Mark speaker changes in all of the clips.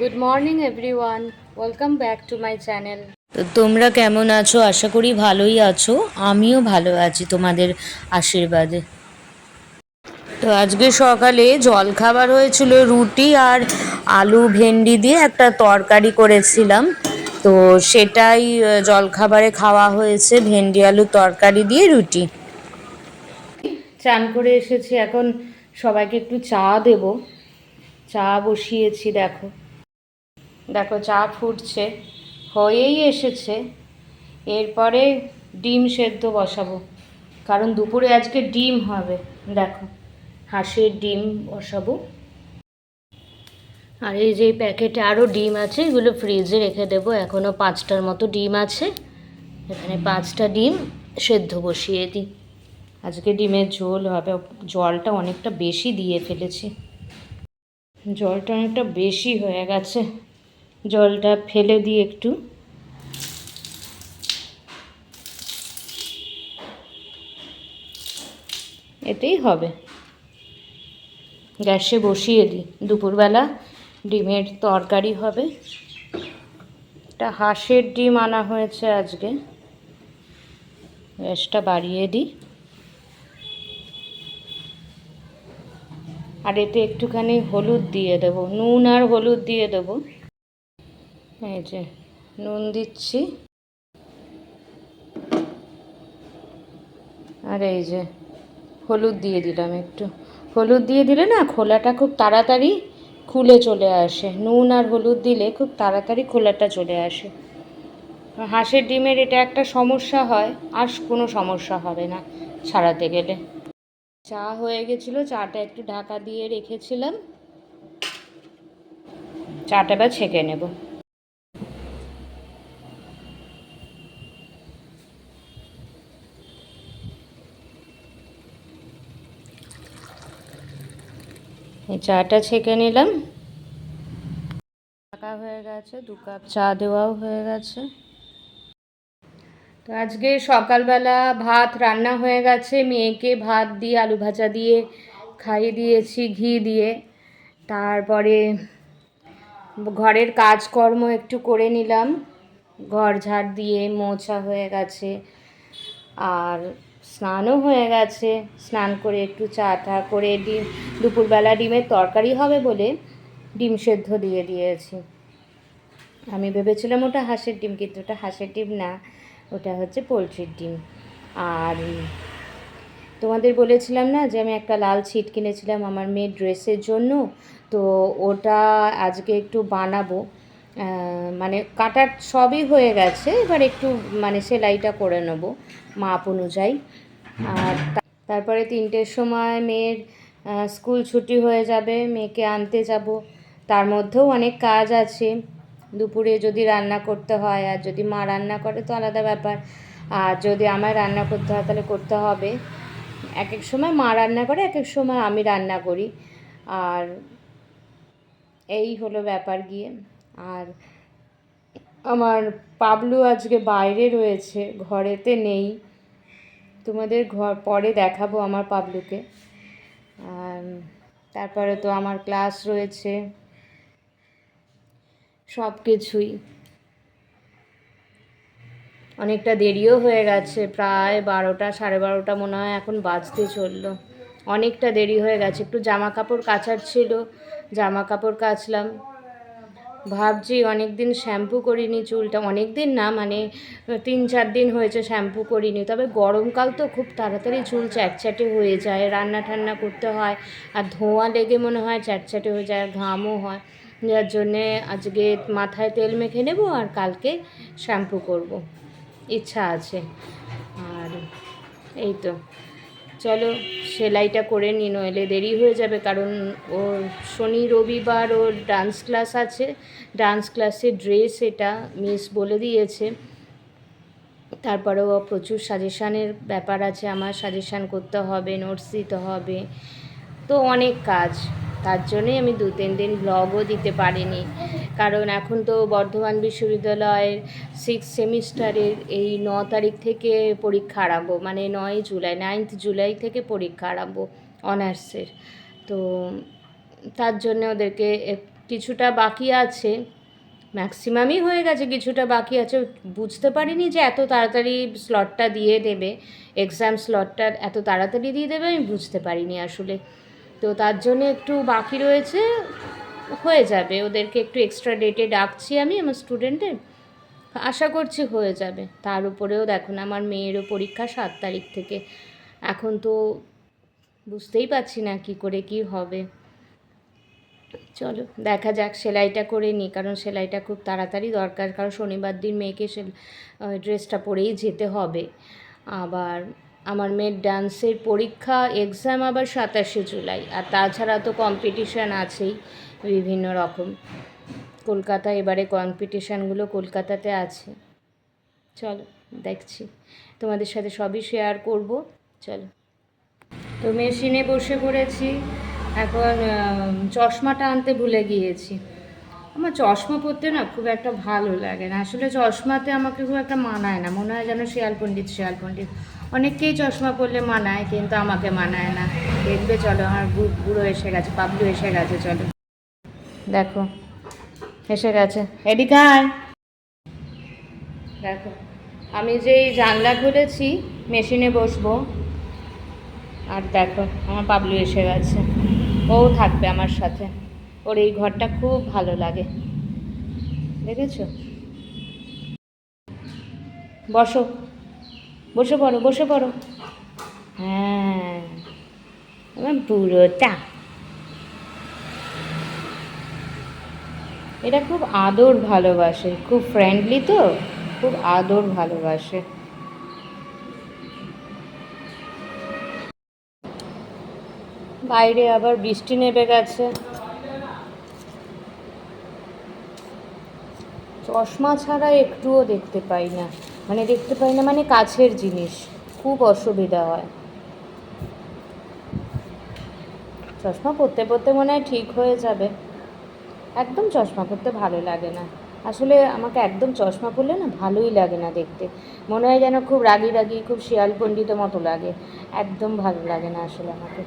Speaker 1: Good morning everyone welcome back to my channel
Speaker 2: তো তোমরা কেমন আছো? আশা করি ভালোই আছো। আমিও ভালো আছি তোমাদের আশীর্বাদে। তো আজকে সকালে জলখাবার হয়েছিল রুটি আর আলু ভেন্ডি দিয়ে একটা তরকারি করেছিলাম। তো সেটাই জলখাবারে খাওয়া হয়েছে ভেন্ডি আলু তরকারি দিয়ে রুটি।
Speaker 1: চান করে এসেছি এখন সবাইকে একটু চা দেব। চা বসিয়েছি দেখো। দেখো, চা ফুটছে, হয়েই এসেছে। এরপরে ডিম সেদ্ধ বসাবো, কারণ দুপুরে আজকে ডিম হবে। দেখো, হাঁসের ডিম বসাবো। আর এই যে প্যাকেটে আরও ডিম আছে, এগুলো ফ্রিজে রেখে দেবো। এখনও পাঁচটার মতো ডিম আছে। এখানে পাঁচটা ডিম সেদ্ধ বসিয়ে দিই। আজকে ডিমের ঝোল হবে। জলটা অনেকটা বেশি দিয়ে ফেলেছি। জলটা অনেকটা বেশি হয়ে গেছে। জলটা ফেলে দিই একটু। এতেই হবে। গ্যাসে বসিয়ে দিই। দুপুরবেলা ডিমের তরকারি হবে। এটা হাঁসের ডিম আনা হয়েছে আজকে। গ্যাসটা বাড়িয়ে দিই। আর এতে একটুখানি হলুদ দিয়ে দেব। নুন আর হলুদ দিয়ে দেব। এই যে, নুন দিচ্ছি। আর এই যে, হলুদ দিয়ে দিলাম একটু। হলুদ দিয়ে দিলে না খোলাটা খুব তাড়াতাড়ি খুলে চলে আসে। নুন আর হলুদ দিলে খুব তাড়াতাড়ি খোলাটা চলে আসে। হাঁসের ডিমের এটা একটা সমস্যা হয়, আর কোনো সমস্যা হবে না ছাড়াতে গেলে। চা হয়ে গেছিল, চাটা একটু ঢাকা দিয়ে রেখেছিলাম। চাটা বা ছেঁকে নেব। এই চাটা ছেঁকে নিলাম। ঢাকা হয়ে গেছে, দু কাপ চা দেওয়াও হয়ে গেছে। তো আজকে সকালবেলা ভাত রান্না হয়ে গেছে, মেয়েকে ভাত দিয়ে, আলু ভাজা দিয়ে খাইয়ে দিয়েছি, ঘি দিয়ে। তারপরে ঘরের কাজকর্ম একটু করে নিলাম। ঘর ঝাড় দিয়ে মোছা হয়ে গেছে। আর স্নানও হয়ে গেছে। স্নান করে একটু চা টা করে ডিম, দুপুরবেলা ডিমের তরকারি হবে বলে ডিম সেদ্ধ দিয়ে দিয়েছি। আমি ভেবেছিলাম ওটা হাঁসের ডিম, কিন্তু ওটা হাঁসের ডিম না, ওটা হচ্ছে পোলট্রির ডিম। আর তোমাদের বলেছিলাম না যে আমি একটা লাল ছিট কিনেছিলাম আমার মেয়ের ড্রেসের জন্য, তো ওটা আজকে একটু বানাবো। মানে কাটার সবই হয়ে গেছে, এবার একটু মানে সেলাইটা করে নেব মাপ অনুযায়ী। আর তারপরে তিনটের সময় মেয়ের স্কুল ছুটি হয়ে যাবে, মেয়েকে আনতে যাব। তার মধ্যেও অনেক কাজ আছে, দুপুরে যদি রান্না করতে হয়, আর যদি মা রান্না করে তো আলাদা ব্যাপার। আর যদি আমায় রান্না করতে হয় তাহলে করতে হবে। এক এক সময় মা রান্না করে এক এক সময় আমি রান্না করি। আর এই হলো ব্যাপার গিয়ে। আর আমার পাবলু আজকে বাইরে রয়েছে, ঘরেতে নেই। তোমাদের ঘর, পরে দেখাবো আমার পাবলুকে। আর তারপরে তো আমার ক্লাস রয়েছে। সব কিছুই। অনেকটা দেরিও হয়ে গেছে, প্রায় বারোটা, সাড়ে বারোটা মনে হয় এখন বাজতে চলল। অনেকটা দেরি হয়ে গেছে, একটু জামা কাপড় কাচার ছিল জামা কাপড় কাচলাম। ভাবছি অনেক দিন শ্যাম্পু করিনি চুলটা অনেক দিন না মানে তিন চার দিন হয়েছে শ্যাম্পু করিনি। তবে গরমকাল তো খুব তাড়াতাড়ি চুল চ্যাটচ্যাটে হয়ে যায়, রান্না ঠান্না করতে হয়, আর ধোঁয়া লেগে মনে হয় চ্যাটচ্যাটে হয়ে যায় ঘামও হয়। যার জন্যে আজকে মাথায় তেল মেখে নেব আর কালকে শ্যাম্পু করব। ইচ্ছা আছে। আর এই তো। চলো, সেলাইটা করে নি, নইলে দেরি হয়ে যাবে, কারণ ও শনি, রবিবার ওর ডান্স ক্লাস আছে। ডান্স ক্লাসের ড্রেস এটা মিস বলে দিয়েছে। তারপরেও প্রচুর সাজেশানের ব্যাপার আছে, আমার সাজেশান করতে হবে নোটস দিতে হবে। তো অনেক কাজ, তার জন্যই আমি দু তিন দিন ব্লগও দিতে পারিনি। কারণ এখন তো বর্ধমান বিশ্ববিদ্যালয়ের সিক্স সেমিস্টারের এই ন তারিখ থেকে পরীক্ষা আরম্ভ মানে নয় জুলাই নাইন্থ জুলাই থেকে পরীক্ষা আরম্ভ অনার্সের। তো তার জন্য ওদেরকে কিছুটা বাকি আছে ম্যাক্সিমামই হয়ে গেছে কিছুটা বাকি আছে। বুঝতে পারিনি যে এত তাড়াতাড়ি স্লটটা দিয়ে দেবে এক্সাম স্লটটা এত তাড়াতাড়ি দিয়ে দেবে, আমি বুঝতে পারিনি আসলে। তো তার জন্য একটু বাকি রয়েছে হয়ে যাবে। ওদেরকে একটু এক্সট্রা ডেটে ডাকছি আমি আমার স্টুডেন্টের আশা করছি হয়ে যাবে। তার উপরেও দেখুন আমার মেয়েরও পরীক্ষা সাত তারিখ থেকে। এখন তো বুঝতেই পারছি না কি করে কি হবে। চলো, দেখা যাক সেলাইটা করে নিই, কারণ সেলাইটা খুব তাড়াতাড়ি দরকার। কারণ শনিবার দিন মেয়েকে সে ড্রেসটা পরেই যেতে হবে। আবার আমার মেয়ের ডান্সের পরীক্ষা এক্সাম আবার সাতাশে জুলাই। আর তাছাড়া তো কম্পিটিশান আছেই বিভিন্ন রকম। কলকাতা এবারে কম্পিটিশানগুলো কলকাতাতে আছে। চলো, দেখছি। তোমাদের সাথে সবই শেয়ার করব। চলো। তো মেশিনে বসে পড়েছি। এখন চশমাটা আনতে ভুলে গিয়েছি। আমার চশমা পরতে না খুব একটা ভালো লাগে না। আসলে চশমাতে আমাকে খুব একটা মানায় না। মনে হয় যেন শিয়াল পণ্ডিত শিয়াল পণ্ডিত অনেককেই চশমা পরলে মানায়, কিন্তু আমাকে মানায় না। দেখবে চলো, আমার বুড়ো এসে গেছে পাবলু এসে গেছে, চলো। দেখো, এসে গেছে। এদিকে দেখো, আমি যেই জানলা খুলেছি, মেশিনে বসবো। আর দেখো, আমার পাবলু এসে গেছে। ও থাকবে আমার সাথে। ওর এই ঘরটা খুব ভালো লাগে। দেখেছ? বসো। বসে পড়ো বসে পড়ো। হ্যাঁ বুড়োটা এটা খুব আদর ভালোবাসে, খুব ফ্রেন্ডলি তো, খুব আদর ভালোবাসে। বাইরে আবার বৃষ্টি নেমে গেছে। চশমা ছাড়া একটুও দেখতে পাই না। মানে দেখতে পাই না মানে কাছের জিনিস। খুব অসুবিধা হয়। চশমা পরতে পরতে মনে হয় ঠিক হয়ে যাবে। একদম চশমা পরতে ভালো লাগে না। আসলে আমাকে একদম চশমা পরলে না ভালোই লাগে না দেখতে। মনে হয় যেন খুব রাগি রাগি, খুব শিয়াল পণ্ডিত মতো লাগে। একদম ভালো লাগে না আসলে আমাকে।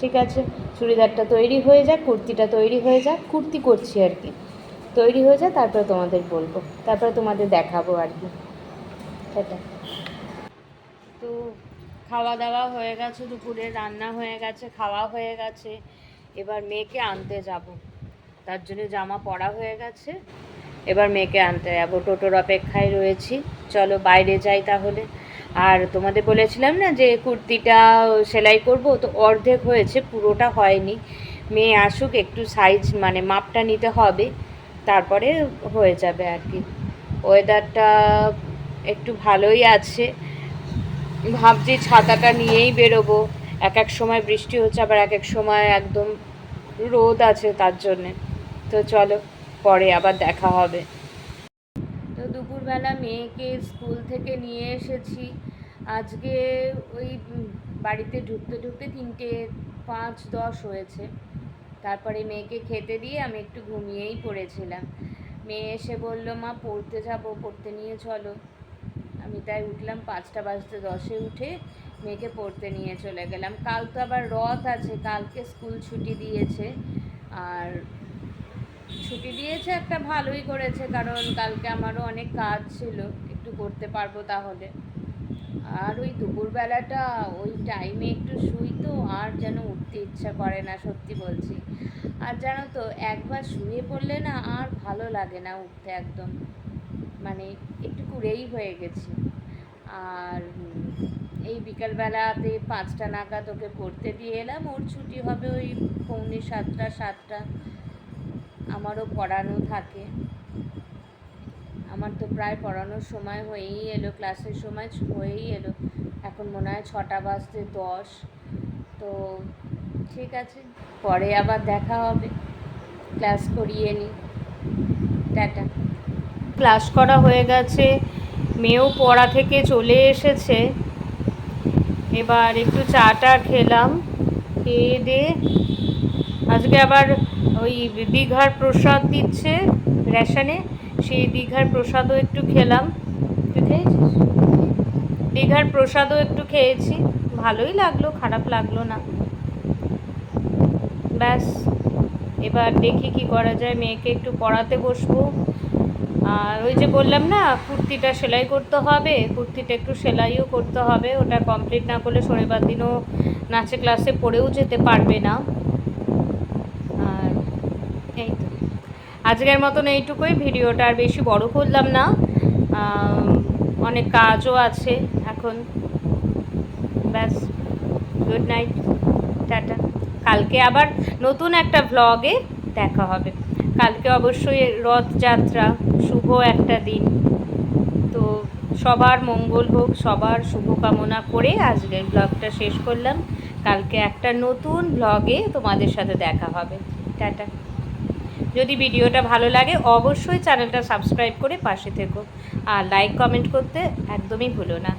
Speaker 1: ঠিক আছে, চুড়িদারটা তৈরি হয়ে যাক, কুর্তিটা তৈরি হয়ে যাক। কুর্তি করছি আর কি। তৈরি হয়ে যায়, তারপরে তোমাদের বলব। তারপরে তোমাদের দেখাবো আর কি। সেটা তো খাওয়া দাওয়া হয়ে গেছে, দুপুরে রান্না হয়ে গেছে, খাওয়া হয়ে গেছে। এবার মেয়েকে আনতে যাব। তার জন্য জামা পরা হয়ে গেছে। এবার মেয়েকে আনতে যাব। টোটোর অপেক্ষায় রয়েছি। চলো বাইরে যাই তাহলে। আর তোমাদের বলেছিলাম না যে কুর্তিটা সেলাই করব, তো অর্ধেক হয়েছে, পুরোটা হয়নি। মেয়ে আসুক, একটু সাইজ মানে মাপটা নিতে হবে। তারপরে হয়ে যাবে আর কি। ওয়েদারটা একটু ভালোই আছে। ভাবছি ছাতাটা নিয়েই বেরোবো। এক এক সময় বৃষ্টি হচ্ছে, আবার এক এক সময় একদম রোদ আছে তার জন্যে। তো চলো, পরে আবার দেখা হবে। তো দুপুরবেলা মেয়েকে স্কুল থেকে নিয়ে এসেছি। আজকে ওই বাড়িতে ঢুকতে ঢুকতে তিনটে পাঁচ দশ হয়েছে। তারপরে মেয়েকে খেতে দিয়ে আমি একটু ঘুমিয়েই পড়েছিলাম। মেয়ে এসে বলল, মা, পড়তে যাব, পড়তে নিয়ে চলো। আমি তাই উঠলাম, পাঁচটা বাজতে দশে উঠে মেয়েকে পড়তে নিয়ে চলে গেলাম। কাল তো আবার রথ আছে, কালকে স্কুল ছুটি দিয়েছে। আর ছুটি দিয়েছে একটা ভালোই করেছে, কারণ কালকে আমারও অনেক কাজ ছিল। একটু করতে পারব তাহলে। আর ওই দুপুরবেলাটা ওই টাইমে একটু শুই তো, আর যেন উঠতে ইচ্ছা করে না, সত্যি বলছি। আর জানো তো, একবার শুয়ে পড়লে না আর ভালো লাগে না উঠতে একদম। মানে একটু কুড়েই হয়ে গেছি। আর এই বিকালবেলাতে পাঁচটা নাগাদ ওকে পড়তে দিয়ে এলাম। ওর ছুটি হবে ওই পৌনে সাতটা সাতটা। আমারও পড়ানো থাকে। আমার তো প্রায় পড়ানোর সময় হয়েই এলো, ক্লাসের সময় হয়েই এলো। এখন মনে হয় ছটা বাজতে দশ। তো ঠিক আছে, পরে আবার দেখা হবে। ক্লাস করিয়ে নিই টাটা। ক্লাস করা হয়ে গেছে, মেয়েও পড়া থেকে চলে এসেছে। এবার একটু চা টা খেলাম, খেয়ে দিয়ে আজকে আবার ওই দীঘার প্রসাদ দিচ্ছে রেশনে। সেই দীঘার প্রসাদও একটু খেলাম। তুই খেয়েছিস? দীঘার প্রসাদও একটু খেয়েছি। ভালোই লাগল খারাপ লাগল না। ব্যাস এবার দেখি কি করা যায়। মেয়েকে একটু পড়াতে বসবো। আর ওই যে বললাম না কুর্তিটা সেলাই করতে হবে। কুর্তিটা একটু সেলাইও করতে হবে। ওটা কমপ্লিট না করলে শনিবার দিনও নাচে ক্লাসে পড়েও যেতে পারবে না। আর এই তো। আজকের মতন এইটুকুই। ভিডিওটা আর বেশি বড় করলাম না। অনেক কাজও আছে এখন। ব্যাস গুড নাইট টাটা। কালকে আবার নতুন একটা ভ্লগে দেখা হবে। কালকে অবশ্যই রথযাত্রা, শুভ একটা দিন। তো সবার মঙ্গল হোক, সবার শুভকামনা করে আজকের ব্লগটা শেষ করলাম। কালকে একটা নতুন ব্লগে তোমাদের সাথে দেখা হবে। টাটা। যদি ভিডিওটা ভালো লাগে, অবশ্যই চ্যানেলটা সাবস্ক্রাইব করে পাশে থেকো। আর লাইক কমেন্ট করতে একদমই ভুলো না।